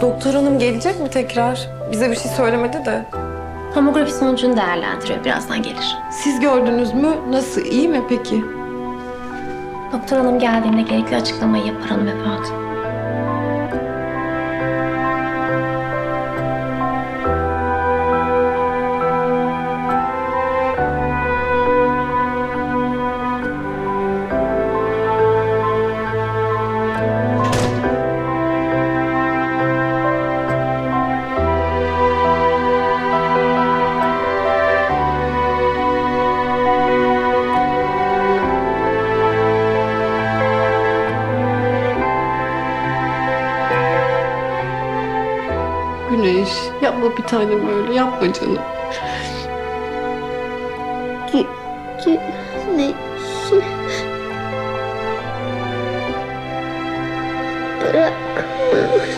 Doktor hanım gelecek mi tekrar? Bize bir şey söylemedi de. Tomografi sonucunu değerlendiriyor. Birazdan gelir. Siz gördünüz mü? Nasıl? iyi mi peki? Doktor hanım geldiğinde gerekli açıklamayı yapar hanımefendi. Güneş, yapma bir tanem öyle. Yapma canım. Güneşi bırakma.